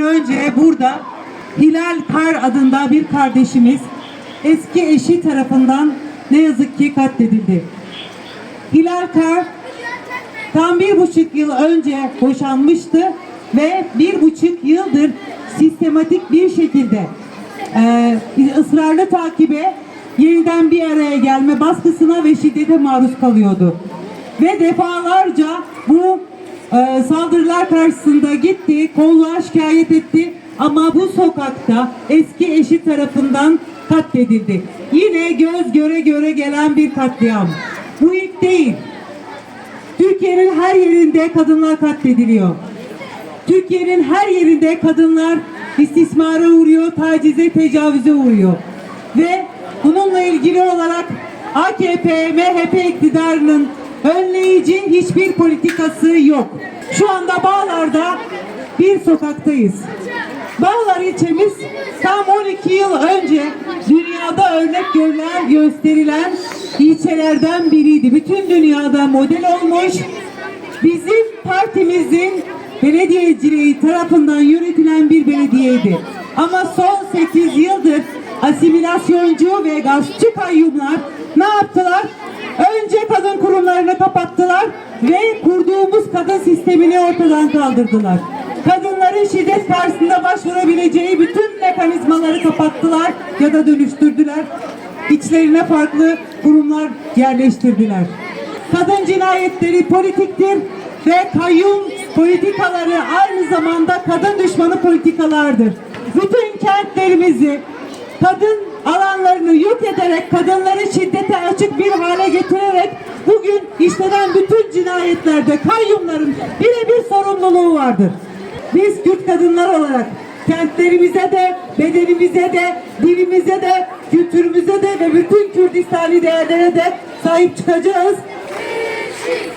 önce burada Hilal Kar adında bir kardeşimiz eski eşi tarafından ne yazık ki katledildi. Hilal Kar tam bir buçuk yıl önce boşanmıştı ve bir buçuk yıldır sistematik bir şekilde e, ısrarlı takibe, yeniden bir araya gelme baskısına ve şiddete maruz kalıyordu. Ve defalarca bu e, saldırılar karşısında gitti, kolluğa şikayet etti ama bu sokakta eski eşi tarafından katledildi. Yine göz göre göre gelen bir katliam. Bu ilk değil. Türkiye'nin her yerinde kadınlar katlediliyor. Türkiye'nin her yerinde kadınlar istismara uğruyor, tacize, tecavüze uğruyor. Ve bununla ilgili olarak AKP, MHP iktidarının önleyici hiçbir politikası yok. Şu anda Bağlar'da bir sokaktayız. Bağlar ilçemiz tam 12 yıl önce dünyada örnek görülen, gösterilen ilçelerden biriydi. Bütün dünyada model olmuş. Bizim partimizin belediyeciliği tarafından yürütülen bir belediyeydi. Ama son 8 yıldır asimilasyoncu ve gaspçı kayyumlar ne yaptılar? Önce kadın kapattılar ve kurduğumuz kadın sistemini ortadan kaldırdılar. Kadınların şiddet karşısında başvurabileceği bütün mekanizmaları kapattılar ya da dönüştürdüler. İçlerine farklı kurumlar yerleştirdiler. Kadın cinayetleri politiktir ve kayyum politikaları aynı zamanda kadın düşmanı politikalardır. Bütün kentlerimizi kadın alanlarını yok ederek kadınları şiddete açık Bugün işlenen bütün cinayetlerde kayyumların birebir sorumluluğu vardır. Biz Kürt kadınlar olarak kentlerimize de, bedenimize de, dilimize de, kültürümüze de ve bütün Kürdistani değerlere de sahip çıkacağız. Birleşik,